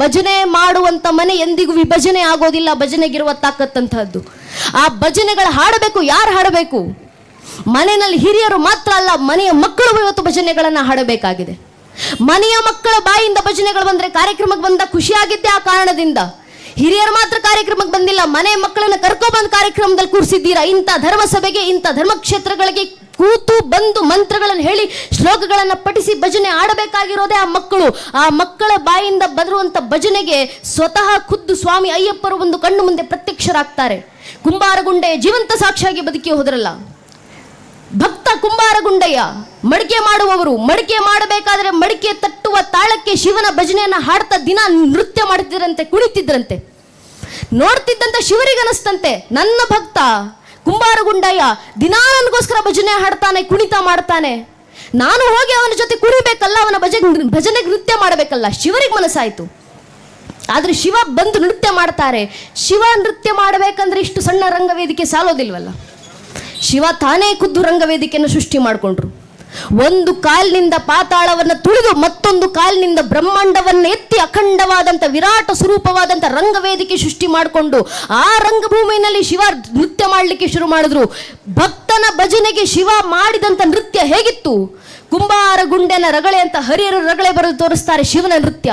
ಭಜನೆ ಮಾಡುವಂತ ಮನೆ ಎಂದಿಗೂ ವಿಭಜನೆ ಆಗೋದಿಲ್ಲ ಭಜನೆಗಿರುವ ತಾಕತ್ತಂತಹದ್ದು. ಆ ಭಜನೆಗಳು ಹಾಡಬೇಕು, ಯಾರು ಹಾಡಬೇಕು? ಮನೆಯಲ್ಲಿ ಹಿರಿಯರು ಮಾತ್ರ ಅಲ್ಲ, ಮನೆಯ ಮಕ್ಕಳು ಇವತ್ತು ಭಜನೆಗಳನ್ನು ಹಾಡಬೇಕಾಗಿದೆ. ಮನೆಯ ಮಕ್ಕಳ ಬಾಯಿಂದ ಭಜನೆಗಳು ಬಂದ್ರೆ ಕಾರ್ಯಕ್ರಮಕ್ಕೆ ಬಂದ ಖುಷಿಯಾಗಿದ್ದೆ ಆ ಕಾರಣದಿಂದ. ಹಿರಿಯರು ಮಾತ್ರ ಕಾರ್ಯಕ್ರಮಕ್ಕೆ ಬಂದಿಲ್ಲ ಮನೆ ಮಕ್ಕಳನ್ನ ಕರ್ಕೊಬಂದು ಕಾರ್ಯಕ್ರಮದಲ್ಲಿ ಕೂರಿಸಿದ್ದೀರಾ? ಇಂಥ ಧರ್ಮಸಭೆಗೆ, ಇಂಥ ಧರ್ಮಕ್ಷೇತ್ರಗಳಿಗೆ ಕೂತು ಬಂದು ಮಂತ್ರಗಳನ್ನು ಹೇಳಿ, ಶ್ಲೋಕಗಳನ್ನು ಪಠಿಸಿ ಭಜನೆ ಆಡಬೇಕಾಗಿರೋದೇ ಆ ಮಕ್ಕಳು. ಆ ಮಕ್ಕಳ ಬಾಯಿಂದ ಬದರುವಂಥ ಭಜನೆಗೆ ಸ್ವತಃ ಖುದ್ದು ಸ್ವಾಮಿ ಅಯ್ಯಪ್ಪರು ಒಂದು ಕಣ್ಣು ಮುಂದೆ ಪ್ರತ್ಯಕ್ಷರಾಗ್ತಾರೆ. ಕುಂಬಾರಗುಂಡೆ ಜೀವಂತ ಸಾಕ್ಷಿಯಾಗಿ ಬದುಕಿ ಹೋದ್ರಲ್ಲ. ಭಕ್ತ ಕುಂಬಾರಗುಂಡಯ್ಯ ಮಡಿಕೆ ಮಾಡುವವರು, ಮಡಿಕೆ ಮಾಡಬೇಕಾದ್ರೆ ಮಡಿಕೆ ತಟ್ಟುವ ತಾಳಕ್ಕೆ ಶಿವನ ಭಜನೆಯನ್ನು ಹಾಡ್ತಾ ದಿನ ನೃತ್ಯ ಮಾಡ್ತಿದ್ರಂತೆ ಕುಣಿತಿದ್ರಂತೆ. ನೋಡ್ತಿದ್ದಂತ ಶಿವರಿಗನಸ್ತಂತೆ ನನ್ನ ಭಕ್ತ ಕುಂಬಾರಗುಂಡಯ್ಯ ದಿನಾ ನನಗೋಸ್ಕರ ಭಜನೆ ಹಾಡ್ತಾನೆ, ಕುಣಿತ ಮಾಡ್ತಾನೆ. ನಾನು ಹೋಗಿ ಅವನ ಜೊತೆ ಕುಣಿಬೇಕಲ್ಲ, ಅವನ ಭಜನೆ ಭಜನೆಗೆ ನೃತ್ಯ ಮಾಡಬೇಕಲ್ಲ, ಶಿವರಿಗೆ ಮನಸ್ಸಾಯಿತು. ಆದರೆ ಶಿವ ಬಂದು ನೃತ್ಯ ಮಾಡ್ತಾರೆ. ಶಿವ ನೃತ್ಯ ಮಾಡಬೇಕಂದ್ರೆ ಇಷ್ಟು ಸಣ್ಣ ರಂಗವೇದಿಕೆ ಸಾಲೋದಿಲ್ವಲ್ಲ? ಶಿವ ತಾನೇ ಖುದ್ದು ರಂಗವೇದಿಕೆಯನ್ನು ಸೃಷ್ಟಿ ಮಾಡಿಕೊಂಡ್ರು. ಒಂದು ಕಾಲಿನಿಂದ ಪಾತಾಳವನ್ನು ತುಳಿದು ಮತ್ತೊಂದು ಕಾಲಿನಿಂದ ಬ್ರಹ್ಮಾಂಡವನ್ನು ಎತ್ತಿ ಅಖಂಡವಾದಂಥ ವಿರಾಟ ಸ್ವರೂಪವಾದಂಥ ರಂಗವೇದಿಕೆ ಸೃಷ್ಟಿ ಮಾಡಿಕೊಂಡು ಆ ರಂಗಭೂಮಿಯಲ್ಲಿ ಶಿವ ನೃತ್ಯ ಮಾಡಲಿಕ್ಕೆ ಶುರು ಮಾಡಿದ್ರು. ಭಕ್ತನ ಭಜನೆಗೆ ಶಿವ ಮಾಡಿದಂಥ ನೃತ್ಯ ಹೇಗಿತ್ತು? ಕುಂಬಾರ ಗುಂಡೆನ ರಗಳೆ ಅಂತ ಹರಿಯರು ರಗಳೆ ಬರೆದು ತೋರಿಸ್ತಾರೆ ಶಿವನ ನೃತ್ಯ.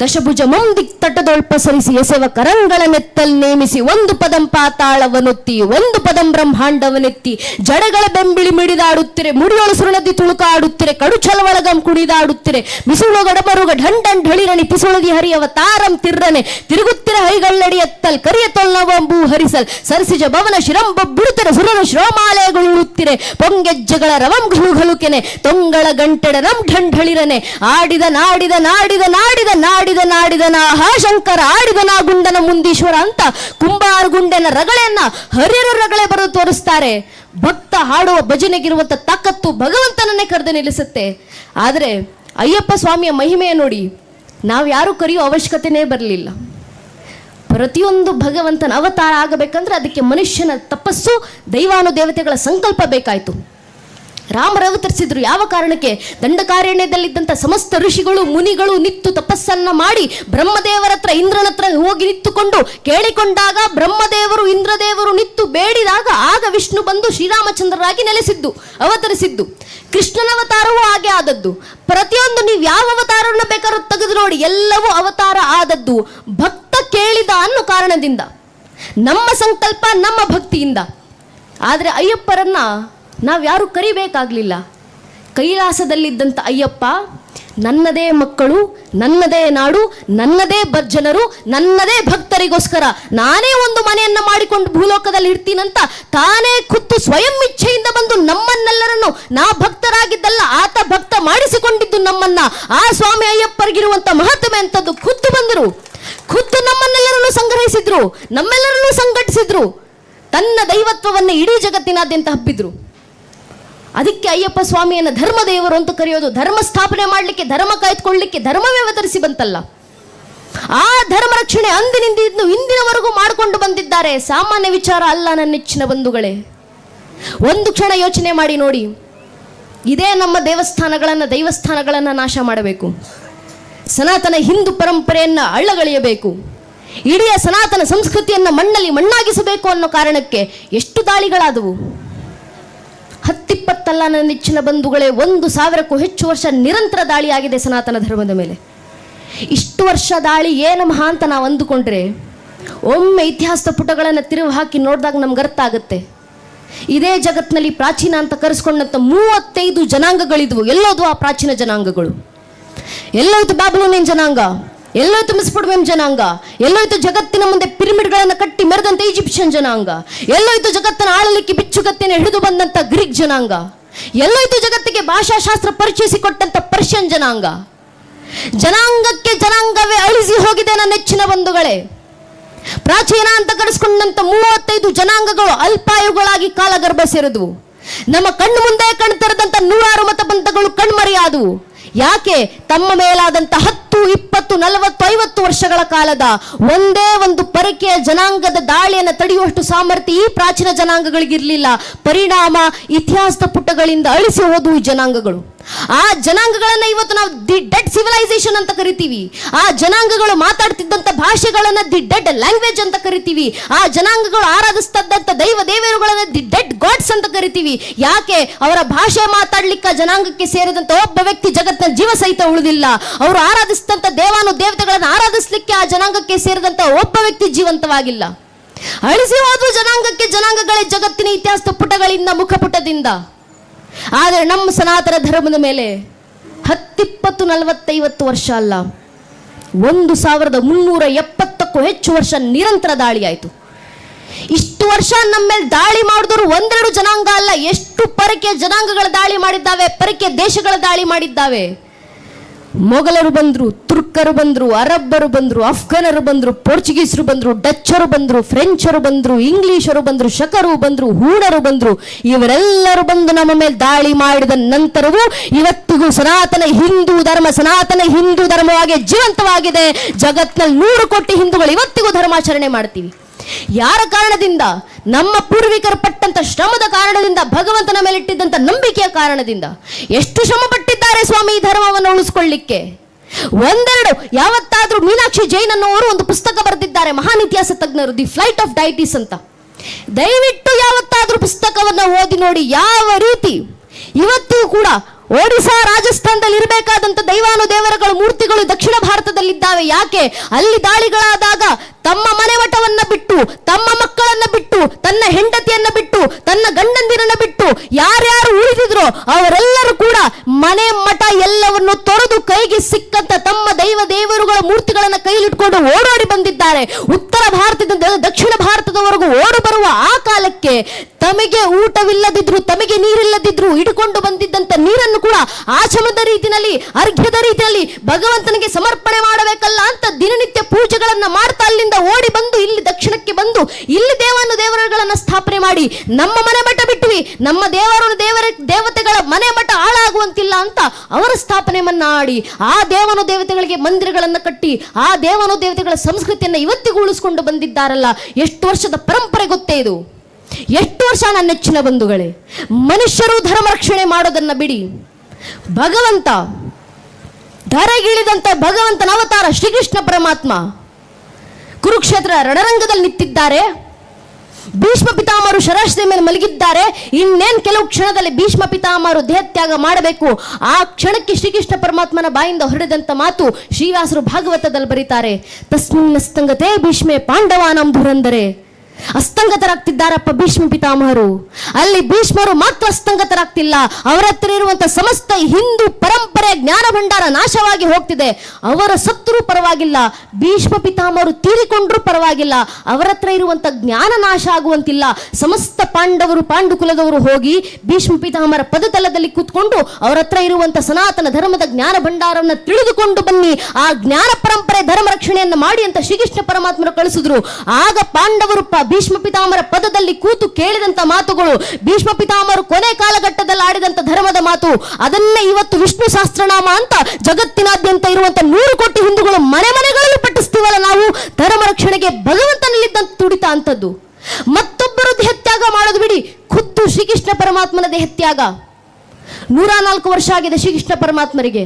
ದಶಭುಜ ಮುಂದಿಕ್ ತಟದೊಳ್ಪ ಸರಿಸಿ ಎಸೆವ ಕರಂಗಳ ನೆತ್ತಲ್ ನೇಮಿಸಿ ಒಂದು ಪದಂ ಪಾತಾಳವನೊತ್ತಿ, ಒಂದು ಪದಂ ಬ್ರಹ್ಮಾಂಡವನೆತ್ತಿ. ಜಡಗಳ ಬೆಂಬಿಳಿ ಮಿಡಿದಾಡುತ್ತಿರೆ, ಮುಡಿಯೊಳು ಸುರುಳದಿ ತುಳುಕಾಡುತ್ತಿರೆ ಕಡು ಛಲವಳಗಂ ಕುಣಿದಾಡುತ್ತಿರೆ. ಬಿಸುಳು ಗಡಬರುಗ ಢಂಡನ್ ಢಳಿರಣಿ ಪಿಸುಳದಿ ಹರಿಯವ ತಾರಂ ತಿರ್ರನೆ. ತಿರುಗುತ್ತಿರ ಹೈಗಳ್ಳಡಿ ಎತ್ತಲ್, ಕರಿಯ ತೊಲ್ನವಂಬೂ ಹರಿಸಲ್. ಸರಸಿಜ ಭವನ ಶಿರಂಬ ಬಿಡುತ್ತಿರ, ಸುರರು ಶ್ರೋಮಾಲಯಗಳು ಉಳುತ್ತಿರೆ. ಪೊಂಗೆಜ್ಜಗಳ ರವಂ ಘುಳುಘಲುಕೆನೆ ತೊಂಗಳ ಗಂಟೆಡ ರಂ ಢಂಢಳಿರನೆ ಢಳಿರನೆ. ಆಡಿದ ನಾಡಿದ ನಾಡಿದ ನಾಡಿದ ನಾಡಿದ ನಾಡಿದನ ಹಾ ಶಂಕರ, ಆಡಿದನ ಗುಂಡನ ಮುಂದೀಶ್ವರ ಅಂತ ಕುಂಬಾರ ಗುಂಡನ ರಗಳೆಯನ್ನ ಹರಿಯರ ರಗಳೆ ಬರೆದು ತೋರಿಸ್ತಾರೆ. ಭಕ್ತ ಹಾಡುವ ಭಜನೆಗಿರುವಂತ ತಾಕತ್ತು ಭಗವಂತನನ್ನೇ ಕರೆದು ನಿಲ್ಲಿಸುತ್ತೆ. ಆದರೆ ಅಯ್ಯಪ್ಪ ಸ್ವಾಮಿಯ ಮಹಿಮೆಯ ನೋಡಿ ನಾವು ಯಾರು ಕರೆಯೋ ಅವಶ್ಯಕತೆನೇ ಬರಲಿಲ್ಲ. ಪ್ರತಿಯೊಂದು ಭಗವಂತನ ಅವತಾರ ಆಗಬೇಕಂದ್ರೆ ಅದಕ್ಕೆ ಮನುಷ್ಯನ ತಪಸ್ಸು ದೈವಾನು ದೇವತೆಗಳ ಸಂಕಲ್ಪ ಬೇಕಾಯಿತು. ರಾಮರು ಅವತರಿಸಿದ್ರು. ಯಾವ ಕಾರಣಕ್ಕೆ? ದಂಡಕಾರಣ್ಯದಲ್ಲಿದ್ದಂಥ ಸಮಸ್ತ ಋಷಿಗಳು, ಮುನಿಗಳು ನಿತ್ತು ತಪಸ್ಸನ್ನ ಮಾಡಿ ಬ್ರಹ್ಮದೇವರ ಹತ್ರ, ಇಂದ್ರನ ಹತ್ರ ಹೋಗಿ ನಿಂತುಕೊಂಡು ಕೇಳಿಕೊಂಡಾಗ ಬ್ರಹ್ಮದೇವರು, ಇಂದ್ರದೇವರು ನಿತ್ತು ಬೇಡಿದಾಗ ಆಗ ವಿಷ್ಣು ಬಂದು ಶ್ರೀರಾಮಚಂದ್ರರಾಗಿ ನೆಲೆಸಿದ್ದು, ಅವತರಿಸಿದ್ದು. ಕೃಷ್ಣನ ಅವತಾರವೂ ಹಾಗೆ ಆದದ್ದು. ಪ್ರತಿಯೊಂದು ನೀವು ಯಾವ ಅವತಾರವನ್ನು ಬೇಕಾದ್ರೂ ತೆಗೆದು ನೋಡಿ, ಎಲ್ಲವೂ ಅವತಾರ ಆದದ್ದು. ಭಕ್ತ ಕೇಳಿದ ಅನ್ನೋ ಕಾರಣದಿಂದ, ನಮ್ಮ ಸಂಕಲ್ಪ, ನಮ್ಮ ಭಕ್ತಿಯಿಂದ. ಆದರೆ ಅಯ್ಯಪ್ಪರನ್ನ ನಾವು ಯಾರು ಕರಿಬೇಕಾಗಲಿಲ್ಲ. ಕೈಲಾಸದಲ್ಲಿದ್ದಂಥ ಅಯ್ಯಪ್ಪ, ನನ್ನದೇ ಮಕ್ಕಳು, ನನ್ನದೇ ನಾಡು, ನನ್ನದೇ ಭರ್ಜನರು, ನನ್ನದೇ ಭಕ್ತರಿಗೋಸ್ಕರ ನಾನೇ ಒಂದು ಮನೆಯನ್ನು ಮಾಡಿಕೊಂಡು ಭೂಲೋಕದಲ್ಲಿ ಇರ್ತೀನಂತ ತಾನೇ ಖುದ್ದು ಸ್ವಯಂ ಇಚ್ಛೆಯಿಂದ ಬಂದು ನಮ್ಮನ್ನೆಲ್ಲರನ್ನು ನಾ ಭಕ್ತರಾಗಿದ್ದಲ್ಲ, ಆತ ಭಕ್ತ ಮಾಡಿಸಿಕೊಂಡಿದ್ದು ನಮ್ಮನ್ನ, ಆ ಸ್ವಾಮಿ ಅಯ್ಯಪ್ಪರಿಗಿರುವಂತ ಮಹತ್ವ ಅಂತದ್ದು ಖುದ್ದು ಬಂದರು. ಖುದ್ದು ನಮ್ಮನ್ನೆಲ್ಲರನ್ನು ಸಂಗ್ರಹಿಸಿದ್ರು, ನಮ್ಮೆಲ್ಲರನ್ನು ಸಂಘಟಿಸಿದ್ರು. ತನ್ನ ದೈವತ್ವವನ್ನು ಇಡೀ ಜಗತ್ತಿನಾದ್ಯಂತ ಹಬ್ಬಿದ್ರು. ಅದಕ್ಕೆ ಅಯ್ಯಪ್ಪ ಸ್ವಾಮಿಯನ್ನು ಧರ್ಮದೇವರು ಅಂತ ಕರೆಯೋದು. ಧರ್ಮ ಸ್ಥಾಪನೆ ಮಾಡಲಿಕ್ಕೆ, ಧರ್ಮ ಕಾಯ್ದುಕೊಳ್ಳಲಿಕ್ಕೆ ಧರ್ಮವೇ ಅವತರಿಸಿ ಬಂತಲ್ಲ. ಆ ಧರ್ಮ ರಕ್ಷಣೆ ಅಂದಿನಿಂದ ಇದ್ದು ಇಂದಿನವರೆಗೂ ಮಾಡಿಕೊಂಡು ಬಂದಿದ್ದಾರೆ. ಸಾಮಾನ್ಯ ವಿಚಾರ ಅಲ್ಲ ನನ್ನ ನೆಚ್ಚಿನ ಬಂಧುಗಳೇ. ಒಂದು ಕ್ಷಣ ಯೋಚನೆ ಮಾಡಿ ನೋಡಿ. ಇದೇ ನಮ್ಮ ದೇವಸ್ಥಾನಗಳನ್ನು, ದೈವಸ್ಥಾನಗಳನ್ನು ನಾಶ ಮಾಡಬೇಕು. ಸನಾತನ ಹಿಂದೂ ಪರಂಪರೆಯನ್ನು ಅಳ್ಳಗಳೆಯಬೇಕು. ಇಡೀ ಸನಾತನ ಸಂಸ್ಕೃತಿಯನ್ನು ಮಣ್ಣಲ್ಲಿ ಮಣ್ಣಾಗಿಸಬೇಕು ಅನ್ನೋ ಕಾರಣಕ್ಕೆ ಎಷ್ಟು ದಾಳಿಗಳಾದವು. ಹತ್ತಿಪ್ಪತ್ತಲ್ಲ ನನ್ನ ನೆಚ್ಚಿನ ಬಂಧುಗಳೇ, ಒಂದು ಸಾವಿರಕ್ಕೂ ಹೆಚ್ಚು ವರ್ಷ ನಿರಂತರ ದಾಳಿಯಾಗಿದೆ ಸನಾತನ ಧರ್ಮದ ಮೇಲೆ. ಇಷ್ಟು ವರ್ಷ ದಾಳಿ ಏನಮ್ಮ ಅಂತ ನಾವು ಅಂದುಕೊಂಡ್ರೆ, ಒಮ್ಮೆ ಇತಿಹಾಸದ ಪುಟಗಳನ್ನು ತಿರುವು ಹಾಕಿ ನೋಡಿದಾಗ ನಮ್ಗೆ ಅರ್ಥ ಆಗುತ್ತೆ. ಇದೇ ಜಗತ್ತಿನಲ್ಲಿ ಪ್ರಾಚೀನ ಅಂತ ಕರೆಸ್ಕೊಂಡಂಥ ಮೂವತ್ತೈದು ಜನಾಂಗಗಳಿದ್ವು. ಎಲ್ಲೋದು ಆ ಪ್ರಾಚೀನ ಜನಾಂಗಗಳು. ಎಲ್ಲೋಯ್ತು ಬಾಬಲೋನಿಯನ್ ಜನಾಂಗ, ಎಲ್ಲೋಯ್ತು ಮಿಸ್ಪುಡ್ಮೆಮ್ ಜನಾಂಗ, ಎಲ್ಲೋಯ್ತು ಜಗತ್ತಿನ ಮುಂದೆ ಪಿರಮಿಡ್ಗಳನ್ನು ಕಟ್ಟಿ ಮೆರೆದಂತ ಈಜಿಪ್ಷಿಯನ್ ಜನಾಂಗ. ಎಲ್ಲೋಯ್ತು ಜಗತ್ತನ್ನು ಆಳಲಿಕ್ಕೆ ಬಿಚ್ಚುಗತ್ತಿನ ಹಿಡಿದು ಬಂದಂತ ಗ್ರೀಕ್ ಜನಾಂಗ. ಎಲ್ಲೋಯ್ತು ಜಗತ್ತಿಗೆ ಭಾಷಾಶಾಸ್ತ್ರ ಪರಿಚಯಿಸಿಕೊಟ್ಟಂತ ಪರ್ಷಿಯನ್ ಜನಾಂಗ. ಜನಾಂಗಕ್ಕೆ ಜನಾಂಗವೇ ಅಳಿಸಿ ಹೋಗಿದೆ ನನ್ನ ನೆಚ್ಚಿನ ಬಂಧುಗಳೇ. ಪ್ರಾಚೀನ ಅಂತ ಕರೆಸ್ಕೊಂಡಂತ ಮೂವತ್ತೈದು ಜನಾಂಗಗಳು ಅಲ್ಪಾಯುಗಳಾಗಿ ಕಾಲಗರ್ಭ ಸೇರಿದವು. ನಮ್ಮ ಕಣ್ಣು ಮುಂದೆ ಕಣ್ತರದಂತ ನೂರಾರು ಮತಬಂಧಗಳು ಕಣ್ಮರೆಯಾದವು. ಯಾಕೆ ತಮ್ಮ ಮೇಲಾದಂತ ಹತ್ತು, ಇಪ್ಪತ್ತು ನಲವತ್ತು ಐವತ್ತು ವರ್ಷಗಳ ಕಾಲದ ಒಂದೇ ಒಂದು ಪರಕೆಯ ಜನಾಂಗದ ದಾಳಿಯನ್ನು ತಡೆಯುವಷ್ಟು ಸಾಮರ್ಥ್ಯ ಈ ಪ್ರಾಚೀನ ಜನಾಂಗಗಳಿಗಿರಲಿಲ್ಲ ಪರಿಣಾಮ ಇತಿಹಾಸದ ಪುಟಗಳಿಂದ ಅಳಿಸಿ ಹೋದವು ಈ ಜನಾಂಗಗಳು. ಆ ಜನಾಂಗಗಳನ್ನ ಇವತ್ತು ನಾವು ದಿ ಡೆಡ್ ಸಿವಿಲೈಸೇಷನ್ ಅಂತ ಕರಿತೀವಿ. ಆ ಜನಾಂಗಗಳು ಮಾತಾಡ್ತಿದ್ದಂತ ಭಾಷೆಗಳನ್ನ ದಿ ಡೆಡ್ ಲ್ಯಾಂಗ್ವೇಜ್ ಅಂತ ಕರಿತೀವಿ. ಆ ಜನಾಂಗಗಳು ಆರಾಧಿಸ್ತದ್ದಂತ ದೈವ ದೇವರುಗಳನ್ನ ದಿ ಡೆಡ್ ಗಾಡ್ಸ್ ಅಂತ ಕರಿತೀವಿ. ಯಾಕೆ? ಅವರ ಭಾಷೆ ಮಾತಾಡ್ಲಿಕ್ಕೆ ಜನಾಂಗಕ್ಕೆ ಸೇರಿದಂತ ಒಬ್ಬ ವ್ಯಕ್ತಿ ಜಗತ್ತಿನ ಜೀವ ಸಹಿತ ಉಳಿದಿಲ್ಲ. ಅವರು ಆರಾಧಿಸಿದಂತ ದೇವಾನು ದೇವತೆಗಳನ್ನು ಆರಾಧಿಸಲಿಕ್ಕೆ ಆ ಜನಾಂಗಕ್ಕೆ ಸೇರಿದಂತ ಒಬ್ಬ ವ್ಯಕ್ತಿ ಜೀವಂತವಾಗಿಲ್ಲ. ಅಳಿಸಿ ಹೋದ್ರು ಜನಾಂಗಕ್ಕೆ ಜನಾಂಗಗಳೇ ಜಗತ್ತಿನ ಇತಿಹಾಸದ ಪುಟಗಳಿಂದ, ಮುಖಪುಟದಿಂದ. ಆದರೆ ನಮ್ಮ ಸನಾತನ ಧರ್ಮದ ಮೇಲೆ ಹತ್ತಿಪ್ಪತ್ತು ನಲವತ್ತೈವತ್ತು ವರ್ಷ ಅಲ್ಲ. ಒಂದು ಸಾವಿರದ ಮುನ್ನೂರ ಎಪ್ಪತ್ತಕ್ಕೂ ಹೆಚ್ಚು ವರ್ಷ ನಿರಂತರ ದಾಳಿಯಾಯಿತು. ಇಷ್ಟು ವರ್ಷ ನಮ್ಮ ಮೇಲೆ ದಾಳಿ ಮಾಡಿದವರು ಒಂದೆರಡು ಜನಾಂಗ ಅಲ್ಲ. ಎಷ್ಟು ಪರಕೆ ಜನಾಂಗಗಳ ದಾಳಿ ಮಾಡಿದ್ದಾವೆ ಪರಕೆ ದೇಶಗಳ ದಾಳಿ ಮಾಡಿದ್ದಾವೆ. ಮೊಘಲರು ಬಂದರು, ತುರ್ಕರು ಬಂದರು, ಅರಬ್ಬರು ಬಂದರು, ಅಫ್ಘಾನರು ಬಂದರು, ಪೋರ್ಚುಗೀಸರು ಬಂದರು, ಡಚ್ಚರು ಬಂದರು, ಫ್ರೆಂಚರು ಬಂದರು, ಇಂಗ್ಲಿಷರು ಬಂದರು, ಶಕರು ಬಂದರು, ಹೂಣರು ಬಂದರು. ಇವರೆಲ್ಲರೂ ಬಂದು ನಮ್ಮ ಮೇಲೆ ದಾಳಿ ಮಾಡಿದ ನಂತರವೂ ಇವತ್ತಿಗೂ ಸನಾತನ ಹಿಂದೂ ಧರ್ಮ, ಸನಾತನ ಹಿಂದೂ ಧರ್ಮವಾಗಿ ಜೀವಂತವಾಗಿದೆ. ಜಗತ್ನಲ್ಲಿ ನೂರು ಕೋಟಿ ಹಿಂದೂಗಳು ಇವತ್ತಿಗೂ ಧರ್ಮಾಚರಣೆ ಮಾಡ್ತೀವಿ. ಯಾರ ಕಾರಣದಿಂದ? ನಮ್ಮ ಪೂರ್ವಿಕರು ಪಟ್ಟಂತ ಶ್ರಮದ ಕಾರಣದಿಂದ, ಭಗವಂತನ ಮೇಲೆ ಇಟ್ಟಿದ್ದಂತ ನಂಬಿಕೆಯ ಕಾರಣದಿಂದ. ಎಷ್ಟು ಶ್ರಮ ಪಟ್ಟಿದ್ದಾರೆ ಸ್ವಾಮಿ ಈ ಧರ್ಮವನ್ನು ಉಳಿಸ್ಕೊಳ್ಳಿಕ್ಕೆ? ಒಂದೆರಡು, ಯಾವತ್ತಾದ್ರೂ ಮೀನಾಕ್ಷಿ ಜೈನ್ ಅನ್ನೋರು ಒಂದು ಪುಸ್ತಕ ಬರೆದಿದ್ದಾರೆ ಮಹಾನ್ ಇತಿಹಾಸ ತಜ್ಞರು, ದಿ ಫ್ಲೈಟ್ ಆಫ್ ಡೈಟಿಸ್ ಅಂತ. ದಯವಿಟ್ಟು ಯಾವತ್ತಾದ್ರೂ ಪುಸ್ತಕವನ್ನು ಓದಿ ನೋಡಿ, ಯಾವ ರೀತಿ? ಇವತ್ತು ಕೂಡ ಒಡಿಶಾ ರಾಜಸ್ಥಾನದಲ್ಲಿ ಇರಬೇಕಾದಂತ ದೈವಾನು ದೇವರಗಳ ಮೂರ್ತಿಗಳು ದಕ್ಷಿಣ ಭಾರತದಲ್ಲಿದ್ದಾವೆ. ಯಾಕೆ? ಅಲ್ಲಿ ದಾಳಿಗಳಾದಾಗ ತಮ್ಮ ಮನೆಮಠವನ್ನ ಬಿಟ್ಟು, ತಮ್ಮ ಮಕ್ಕಳನ್ನ ಬಿಟ್ಟು, ತನ್ನ ಹೆಂಡತಿಯನ್ನ ಬಿಟ್ಟು, ತನ್ನ ಗಂಡಂದಿರನ್ನ ಬಿಟ್ಟು ಯಾರ್ಯಾರು ಉಳಿದಿದ್ರು ಅವರೆಲ್ಲರೂ ಕೂಡ ಮನೆ ಮಠ ಎಲ್ಲವನ್ನು ತೊರೆದು ಕೈಗೆ ಸಿಕ್ಕಂತ ತಮ್ಮ ದೈವ ದೇವರುಗಳ ಮೂರ್ತಿಗಳನ್ನ ಕೈಲಿಟ್ಕೊಂಡು ಓಡಾಡಿ ಬಂದಿದ್ದಾರೆ. ಉತ್ತರ ಭಾರತದಿಂದ ದಕ್ಷಿಣ ಭಾರತದವರೆಗೂ ಓಡು ಬರುವ ಆ ಕಾಲಕ್ಕೆ ತಮಗೆ ಊಟವಿಲ್ಲದಿದ್ರು, ತಮಗೆ ನೀರಿಲ್ಲದಿದ್ರು ಹಿಡ್ಕೊಂಡು ಬಂದಿದ್ದಂತ ನೀರನ್ನು ಕೂಡ ಆಚಮದ ರೀತಿಯಲ್ಲಿ, ಅರ್ಘ್ಯದ ರೀತಿಯಲ್ಲಿ ಭಗವಂತನಿಗೆ ಸಮರ್ಪಣೆ ಮಾಡಬೇಕಲ್ಲ ಅಂತ ದಿನನಿತ್ಯ ಪೂಜೆಗಳನ್ನ ಮಾಡ್ತಾ ಅಲ್ಲಿಂದ ಓಡಿ ಬಂದು ಇಲ್ಲಿ ದಕ್ಷಿಣಕ್ಕೆ ಬಂದು ಇಲ್ಲಿ ದೇವನು ದೇವರುಗಳನ್ನು ಸ್ಥಾಪನೆ ಮಾಡಿ, ನಮ್ಮ ಮನೆ ಮಠ ಬಿಟ್ವಿ, ನಮ್ಮ ದೇವರನ್ನು ದೇವರ ದೇವತೆಗಳ ಮನೆ ಮಠ ಹಾಳಾಗುವಂತಿಲ್ಲ ಅಂತ ಅವರ ಸ್ಥಾಪನೆ ಮಾಡಿ ಆ ದೇವನು ದೇವತೆಗಳಿಗೆ ಮಂದಿರಗಳನ್ನು ಕಟ್ಟಿ, ಆ ದೇವನು ದೇವತೆಗಳ ಸಂಸ್ಕೃತಿಯನ್ನು ಇವತ್ತಿಗೂ ಉಳಿಸ್ಕೊಂಡು ಬಂದಿದ್ದಾರಲ್ಲ, ಎಷ್ಟು ವರ್ಷದ ಪರಂಪರೆ ಗೊತ್ತೇ ಇದು? ಎಷ್ಟು ವರ್ಷ ನನ್ನ ನೆಚ್ಚಿನ ಬಂಧುಗಳೇ? ಮನುಷ್ಯರು ಧರ್ಮ ರಕ್ಷಣೆ ಮಾಡೋದನ್ನ ಬಿಡಿ. ಭಗವಂತ, ಧರೆಗಿಳಿದಂತ ಭಗವಂತನ ಅವತಾರ ಶ್ರೀಕೃಷ್ಣ ಪರಮಾತ್ಮ. ಕುರುಕ್ಷೇತ್ರ ರಣರಂಗದಲ್ಲಿ ನಿಂತಿದ್ದಾರೆ. ಭೀಷ್ಮ ಪಿತಾಮಹರು ಶರಾಶ್ರ ಮೇಲೆ ಮಲಗಿದ್ದಾರೆ. ಇನ್ನೇನ್ ಕೆಲವು ಕ್ಷಣದಲ್ಲಿ ಭೀಷ್ಮ ಪಿತಾಮಹರು ದೇಹತ್ಯಾಗ ಮಾಡಬೇಕು. ಆ ಕ್ಷಣಕ್ಕೆ ಶ್ರೀಕೃಷ್ಣ ಪರಮಾತ್ಮನ ಬಾಯಿಂದ ಹೊರಡಿದಂತ ಮಾತು ಶ್ರೀವಾಸರು ಭಾಗವತದಲ್ಲಿ ಬರೀತಾರೆ. ತಸ್ಮಿನ್ ಸ್ತಂಗತೆ ಭೀಷ್ಮೆ ಪಾಂಡವಾನಂ ಧುರಂದರೆ ಅಸ್ತಂಗತರಾಗ್ತಿದ್ದಾರಪ್ಪ ಭೀಷ್ಮ ಪಿತಾಮಹರು. ಅಲ್ಲಿ ಭೀಷ್ಮರು ಮಾತ್ರ ಅಸ್ತಂಗತರಾಗ್ತಿಲ್ಲ. ಅವರ ಹತ್ರ ಇರುವಂತ ಸಮಸ್ತ ಹಿಂದೂ ಪರಂಪರೆ ಜ್ಞಾನ ಭಂಡಾರ ನಾಶವಾಗಿ ಹೋಗ್ತಿದೆ. ಅವರ ಸತ್ರು ಪರವಾಗಿಲ್ಲ. ಭೀಷ್ಮ ಪಿತಾಮಹರು ತೀರಿಕೊಂಡ್ರೂ ಪರವಾಗಿಲ್ಲ. ಅವರ ಹತ್ರ ಇರುವಂತ ಜ್ಞಾನ ನಾಶ ಆಗುವಂತಿಲ್ಲ. ಸಮಸ್ತ ಪಾಂಡವರು, ಪಾಂಡುಕುಲದವರು ಹೋಗಿ ಭೀಷ್ಮ ಪಿತಾಮಹರ ಪದತಲದಲ್ಲಿ ಕೂತ್ಕೊಂಡು ಅವರ ಹತ್ರ ಇರುವಂತ ಸನಾತನ ಧರ್ಮದ ಜ್ಞಾನ ಭಂಡಾರವನ್ನು ತಿಳಿದುಕೊಂಡು ಬನ್ನಿ. ಆ ಜ್ಞಾನ ಪರಂಪರೆ ಧರ್ಮ ರಕ್ಷಣೆಯನ್ನು ಮಾಡಿ ಅಂತ ಶ್ರೀಕೃಷ್ಣ ಪರಮಾತ್ಮರು ಕಳಿಸಿದ್ರು. ಆಗ ಪಾಂಡವರು ಭೀಷ್ಮ ಪಿತಾಮರ ಪದದಲ್ಲಿ ಕೂತು ಕೇಳಿದಂತ ಮಾತುಗಳು, ಭೀಷ್ಮ ಪಿತಾಮರು ಕೊನೆ ಕಾಲಘಟ್ಟದಲ್ಲಿ ಆಡಿದಂತ ಧರ್ಮದ ಮಾತು, ಅದನ್ನೇ ಇವತ್ತು ವಿಷ್ಣು ಸಹಸ್ರನಾಮ ಅಂತ ಜಗತ್ತಿನಾದ್ಯಂತ ಇರುವಂತ ನೂರು ಕೋಟಿ ಹಿಂದೂಗಳು ಮನೆ ಮನೆಗಳಲ್ಲಿ ಪಠಿಸ್ತೀವಲ್ಲ ನಾವು? ಧರ್ಮ ರಕ್ಷಣೆಗೆ ಭಗವಂತನಲ್ಲಿದ್ದಂತ ತುಡಿತ ಅಂತದ್ದು. ಮತ್ತೊಬ್ಬರು ದೇಹತ್ಯಾಗ ಮಾಡೋದು ಬಿಡಿ, ಖುದ್ದು ಶ್ರೀಕೃಷ್ಣ ಪರಮಾತ್ಮನ ದೇಹತ್ಯಾಗ. ನೂರ ನಾಲ್ಕು ವರ್ಷ ಆಗಿದೆ ಶ್ರೀಕೃಷ್ಣ ಪರಮಾತ್ಮರಿಗೆ.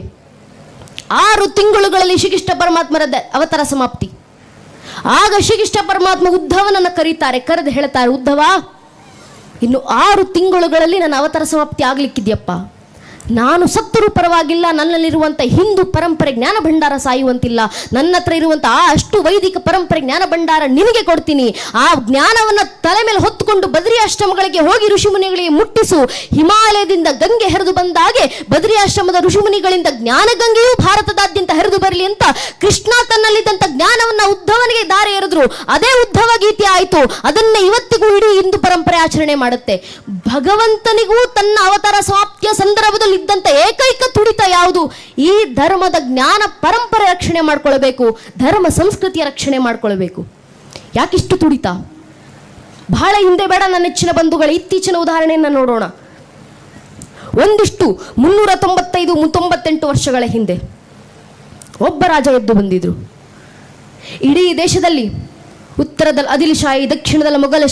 ಆರು ತಿಂಗಳುಗಳಲ್ಲಿ ಶ್ರೀಕೃಷ್ಣ ಪರಮಾತ್ಮರ ಅವತಾರ ಸಮಾಪ್ತಿ. ಆಗ ಶ್ರೀಕೃಷ್ಣ ಪರಮಾತ್ಮ ಉದ್ಧವನನ್ನ ಕರೀತಾರೆ, ಕರೆದು ಹೇಳ್ತಾರೆ, ಉದ್ಧವ, ಇನ್ನು ಆರು ತಿಂಗಳುಗಳಲ್ಲಿ ನನ್ನ ಅವತಾರ ಸಮಾಪ್ತಿ ಆಗ್ಲಿಕ್ಕಿದ್ಯಪ್ಪ. ನಾನು ಸತ್ತರೂ ಪರವಾಗಿಲ್ಲ ನನ್ನಲ್ಲಿರುವಂಥ ಹಿಂದೂ ಪರಂಪರೆ ಜ್ಞಾನ ಭಂಡಾರ ಸಾಯುವಂತಿಲ್ಲ. ನನ್ನ ಹತ್ರ ಇರುವಂಥ ಆ ಅಷ್ಟು ವೈದಿಕ ಪರಂಪರೆ ಜ್ಞಾನ ಭಂಡಾರ ನಿನಗೆ ಕೊಡ್ತೀನಿ. ಆ ಜ್ಞಾನವನ್ನು ತಲೆ ಮೇಲೆ ಹೊತ್ತುಕೊಂಡು ಬದ್ರಿ ಆಶ್ರಮಗಳಿಗೆ ಹೋಗಿ ಋಷಿಮುನಿಗಳಿಗೆ ಮುಟ್ಟಿಸು. ಹಿಮಾಲಯದಿಂದ ಗಂಗೆ ಹರಿದು ಬಂದಾಗೆ ಬದ್ರಿ ಆಶ್ರಮದ ಋಷಿಮುನಿಗಳಿಂದ ಜ್ಞಾನ ಗಂಗೆಯೂ ಭಾರತದಾದ್ಯಂತ ಹರಿದು ಬರಲಿ ಅಂತ ಕೃಷ್ಣ ತನ್ನಲ್ಲಿದ್ದಂಥ ಜ್ಞಾನವನ್ನ ಉದ್ಧವನಿಗೆ ದಾರಿ ಎರೆದ್ರು. ಅದೇ ಉದ್ಧವ ಗೀತೆ ಆಯಿತು. ಅದನ್ನ ಇವತ್ತಿಗೂ ಇಡೀ ಹಿಂದೂ ಪರಂಪರೆ ಆಚರಣೆ ಮಾಡುತ್ತೆ. ಭಗವಂತನಿಗೂ ತನ್ನ ಅವತಾರ ಸಮಾಪ್ತಿಯ ಸಂದರ್ಭದಲ್ಲಿ ಇದ್ದಂತ ಏಕೈಕ ತುಡಿತ ಯಾವುದು? ಈ ಧರ್ಮದ ಜ್ಞಾನ ಪರಂಪರೆ ರಕ್ಷಣೆ ಮಾಡ್ಕೊಳ್ಬೇಕು. ಧರ್ಮ ಸಂಸ್ಕೃತಿಯ ರಕ್ಷಣೆ ಮಾಡ್ಕೊಳ್ಬೇಕು. ಯಾಕಿಷ್ಟು ತುಡಿತ? ಬಹಳ ಹಿಂದೆ ಬೇಡ ನನ್ನ ನೆಚ್ಚಿನ ಬಂಧುಗಳ. ಇತ್ತೀಚಿನ ಉದಾಹರಣೆಯನ್ನು ನೋಡೋಣ. ಒಂದಿಷ್ಟು ಮುನ್ನೂರ ತೊಂಬತ್ತೈದು, ತೊಂಬತ್ತೆಂಟು ವರ್ಷಗಳ ಹಿಂದೆ. ಒಬ್ಬ ರಾಜ ಎದ್ದು ಬಂದಿದ್ರು. ಇಡೀ ದೇಶದಲ್ಲಿ ಉತ್ತರದಲ್ಲಿ ಅದಿಲ್ ಶಾಹಿ ದಕ್ಷಿಣದಲ್ಲಿ ಮೊಘಲ